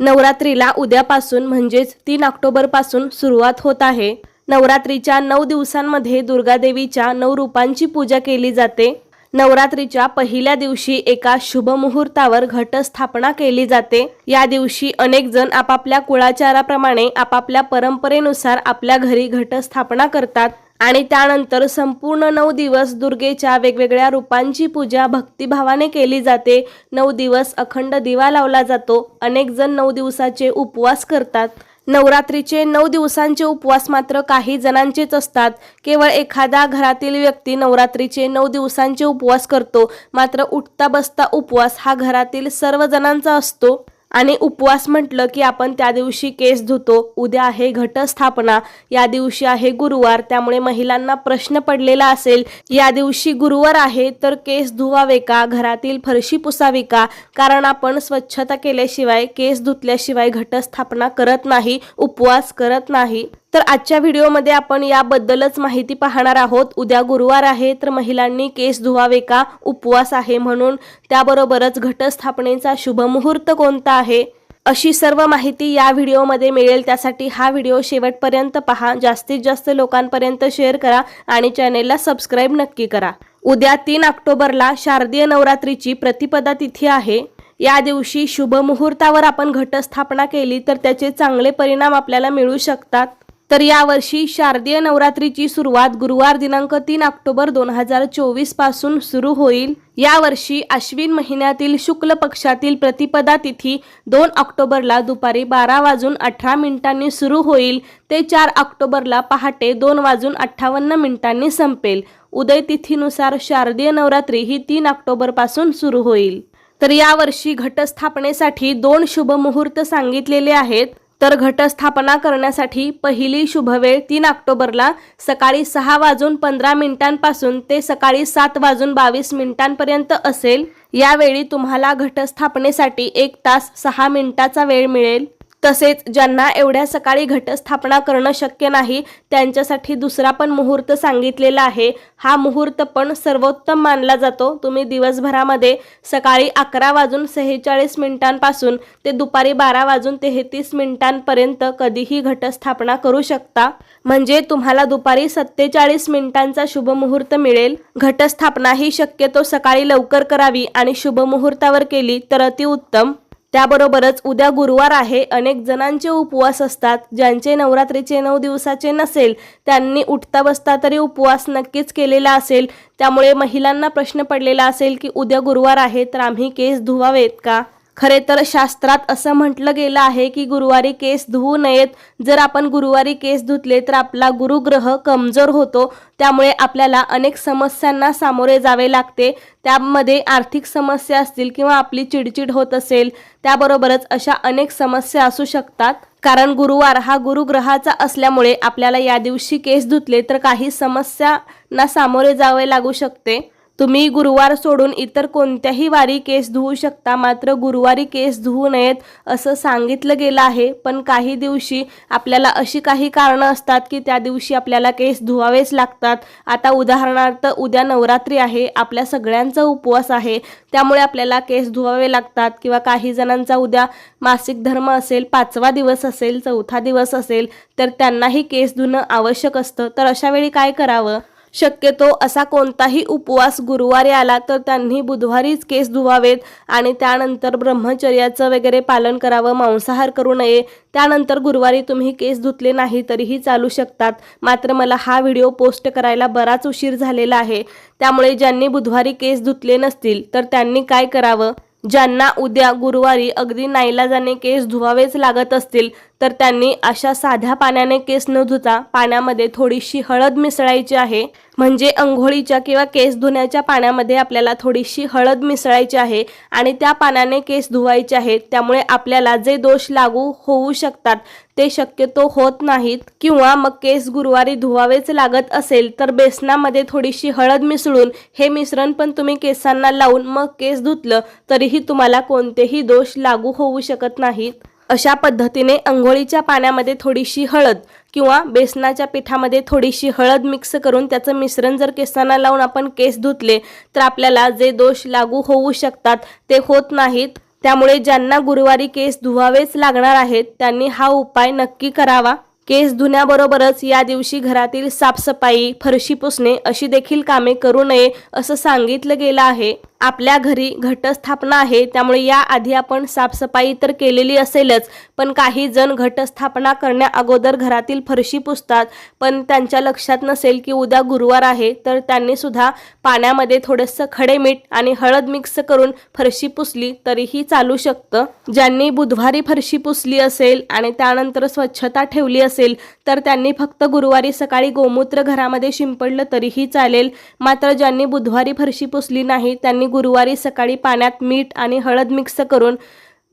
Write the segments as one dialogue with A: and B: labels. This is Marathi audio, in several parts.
A: नवरात्रीला उद्यापासून म्हणजेच तीन ऑक्टोबरपासून सुरुवात होत आहे. नवरात्रीच्या नऊ दिवसांमध्ये दुर्गादेवीच्या नऊ रूपांची पूजा केली जाते. नवरात्रीच्या पहिल्या दिवशी एका शुभ मुहूर्तावर घटस्थापना केली जाते. या दिवशी अनेक जण आपापल्या कुळाचाराप्रमाणे आपापल्या परंपरेनुसार आपल्या घरी घटस्थापना करतात. आणि त्यानंतर संपूर्ण नऊ दिवस दुर्गेच्या वेगवेगळ्या रूपांची पूजा भक्तिभावाने केली जाते. नऊ दिवस अखंड दिवा लावला जातो. अनेक जण नऊ दिवसाचे उपवास करतात. नवरात्रीचे नऊ दिवसांचे उपवास मात्र काही जणांचेच असतात. केवळ एखादा घरातील व्यक्ती नवरात्रीचे नऊ दिवसांचे उपवास करतो. मात्र उठता बसता उपवास हा घरातील सर्व जणांचा असतो. आणि उपवास म्हटलं की आपण त्या दिवशी केस धुतो. उद्या आहे घटस्थापना. या दिवशी आहे गुरुवार. त्यामुळे महिलांना प्रश्न पडलेला असेल या दिवशी गुरुवार आहे तर केस धुवावे का? घरातील फरशी पुसावी का? कारण आपण स्वच्छता केल्याशिवाय केस धुतल्याशिवाय घटस्थापना करत नाही उपवास करत नाही. तर आजच्या व्हिडिओमध्ये आपण याबद्दलच माहिती पाहणार आहोत. उद्या गुरुवार आहे तर महिलांनी केस धुवावे का? उपवास आहे म्हणून त्याबरोबरच घटस्थापनेचा शुभमुहूर्त कोणता आहे? अशी सर्व माहिती या व्हिडिओमध्ये मिळेल. त्यासाठी हा व्हिडिओ शेवटपर्यंत पहा. जास्तीत जास्त लोकांपर्यंत शेअर करा आणि चॅनेलला सबस्क्राईब नक्की करा. उद्या तीन ऑक्टोबरला शारदीय नवरात्रीची प्रतिपदा तिथी आहे. या दिवशी शुभ मुहूर्तावर आपण घटस्थापना केली तर त्याचे चांगले परिणाम आपल्याला मिळू शकतात. तर यावर्षी शारदीय नवरात्रीची सुरुवात गुरुवार दिनांक तीन ऑक्टोबर दोन हजार चोवीसपासून सुरू होईल. यावर्षी अश्विन महिन्यातील शुक्ल पक्षातील प्रतिपदा तिथी दोन ऑक्टोबरला दुपारी बारा वाजून अठरा मिनिटांनी सुरू होईल. ते चार ऑक्टोबरला पहाटे दोन वाजून अठ्ठावन्न मिनिटांनी संपेल. उदय तिथीनुसार शारदीय नवरात्री ही तीन ऑक्टोबरपासून सुरू होईल. तर यावर्षी घटस्थापनेसाठी दोन शुभ मुहूर्त सांगितलेले आहेत. तर घटस्थापना करण्यासाठी पहिली शुभवेळ तीन ऑक्टोबरला सकाळी सहा वाजून पंधरा मिनिटांपासून ते सकाळी सात वाजून बावीस मिनिटांपर्यंत असेल. यावेळी तुम्हाला घटस्थापनेसाठी एक तास सहा मिनिटाचा वेळ मिळेल. तसेच ज्यांना एवढ्या सकाळी घटस्थापना करणं शक्य नाही त्यांच्यासाठी दुसरा पण मुहूर्त सांगितलेला आहे. हा मुहूर्त पण सर्वोत्तम मानला जातो. तुम्ही दिवसभरामध्ये सकाळी अकरा वाजून सेहेचाळीस मिनिटांपासून ते दुपारी बारा वाजून तेहतीस मिनिटांपर्यंत कधीही घटस्थापना करू शकता. म्हणजे तुम्हाला दुपारी सत्तेचाळीस मिनिटांचा शुभमुहूर्त मिळेल. घटस्थापना ही शक्यतो सकाळी लवकर करावी आणि शुभमुहूर्तावर केली तर अतिउत्तम. त्याबरोबरच उद्या गुरुवार आहे. अनेक जणांचे उपवास असतात. ज्यांचे नवरात्रीचे नऊ दिवसाचे नसेल त्यांनी उठता बसता तरी उपवास नक्कीच केलेला असेल. त्यामुळे महिलांना प्रश्न पडलेला असेल की उद्या गुरुवार आहे तर आम्ही केस धुवावेत का? खरे तर शास्त्रात असं म्हटलं गेलं आहे की गुरुवारी केस धुवू नयेत. जर आपण गुरुवारी केस धुतले तर आपला गुरुग्रह कमजोर होतो. त्यामुळे आपल्याला अनेक समस्यांना सामोरे जावे लागते. त्यामध्ये आर्थिक समस्या असतील किंवा आपली चिडचिड होत असेल त्याबरोबरच अशा अनेक समस्या असू शकतात. कारण गुरुवार हा गुरुग्रहाचा असल्यामुळे आपल्याला या दिवशी केस धुतले तर काही समस्यांना सामोरे जावे लागू शकते. तुम्ही गुरुवार सोडून इतर कोणत्याही वारी केस धुवू शकता मात्र गुरुवारी केस धुवू नयेत असं सांगितलं गेलं आहे. पण काही दिवशी आपल्याला अशी काही कारणं असतात की त्या दिवशी आपल्याला केस धुवावेच लागतात. आता उदाहरणार्थ उद्या नवरात्री आहे आपल्या सगळ्यांचा उपवास आहे. त्यामुळे आपल्याला केस धुवावे लागतात किंवा काही जणांचा उद्या मासिक धर्म असेल पाचवा दिवस असेल चौथा दिवस असेल तर त्यांनाही केस धुणं आवश्यक असतं. तर अशावेळी काय करावं? शक्यतो असा कोणताही उपवास गुरुवारी आला तर त्यांनी बुधवारीच केस धुवावेत आणि त्यानंतर ब्रह्मचर्याचं वगैरे पालन करावं मांसाहार करू नये. त्यानंतर गुरुवारी तुम्ही केस धुतले नाही तरीही चालू शकतात. मात्र मला हा व्हिडिओ पोस्ट करायला बराच उशीर झालेला आहे. त्यामुळे ज्यांनी बुधवारी केस धुतले नसतील तर त्यांनी काय करावं? ज्यांना उद्या गुरुवारी अगदी नाईलाजाने केस धुवावेच लागत असतील तर त्यांनी अशा साध्या पाण्याने केस न धुता पाण्यामध्ये थोडीशी हळद मिसळायची आहे. म्हणजे अंघोळीच्या किंवा केस धुण्याच्या पाण्यामध्ये आपल्याला थोडीशी हळद मिसळायची आहे आणि त्या पाण्याने केस धुवायचे आहेत. त्यामुळे आपल्याला जे दोष लागू होऊ शकतात ते शक्यतो होत नाहीत. किंवा मग केस गुरुवारी धुवावेच लागत असेल तर बेसनामध्ये थोडीशी हळद मिसळून हे मिश्रण पण तुम्ही केसांना लावून मग केस धुतलं तरीही तुम्हाला कोणतेही दोष लागू होऊ शकत नाहीत. अशा पद्धतीने अंघोळीच्या पाण्यामध्ये थोडीशी हळद किंवा बेसनाच्या पिठामध्ये थोडीशी हळद मिक्स करून त्याचं मिश्रण जर केसांना लावून आपण केस धुतले तर आपल्याला जे दोष लागू होऊ शकतात ते होत नाहीत. त्यामुळे ज्यांना गुरुवारी केस धुवावेच लागणार आहेत त्यांनी हा उपाय नक्की करावा. केस धुण्याबरोबरच या दिवशी घरातील साफसफाई फरशी पुसणे अशी देखील कामे करू नये असं सांगितलं गेलं आहे. आपल्या घरी घटस्थापना आहे त्यामुळे याआधी आपण साफसफाई तर केलेली असेलच पण काही जण घटस्थापना करण्या अगोदर घरातील फरशी पुसतात पण त्यांच्या लक्षात नसेल की उद्या गुरुवार आहे तर त्यांनी सुद्धा पाण्यामध्ये थोडंसं खडे मीठ आणि हळद मिक्स करून फरशी पुसली तरीही चालू शकतं. ज्यांनी बुधवारी फरशी पुसली असेल आणि त्यानंतर स्वच्छता ठेवली असेल तर त्यांनी फक्त गुरुवारी सकाळी गोमूत्र घरामध्ये शिंपडलं तरीही चालेल. मात्र ज्यांनी बुधवारी फरशी पुसली नाही त्यांनी गुरुवारी सकाळी पाण्यात मीठ आणि हळद मिक्स करून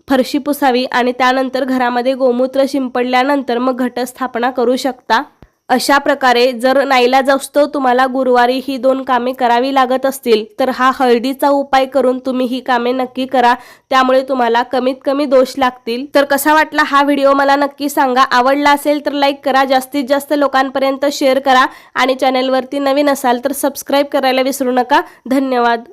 A: फरशी पुसावी आणि त्यानंतर घरामध्ये गोमूत्र शिंपडल्यानंतर मग घटस्थापना करू शकता. अशा प्रकारे जर नाईला असतो तुम्हाला गुरुवारी ही दोन कामे करावी लागत असतील तर हा हळदीचा उपाय करून तुम्ही ही कामे नक्की करा. त्यामुळे तुम्हाला कमीत कमी दोष लागतील. तर कसा वाटला हा व्हिडिओ मला नक्की सांगा. आवडला असेल तर लाईक करा जास्तीत जास्त लोकांपर्यंत शेअर करा आणि चॅनेलवरती नवीन असाल तर सबस्क्राईब करायला विसरू नका. धन्यवाद.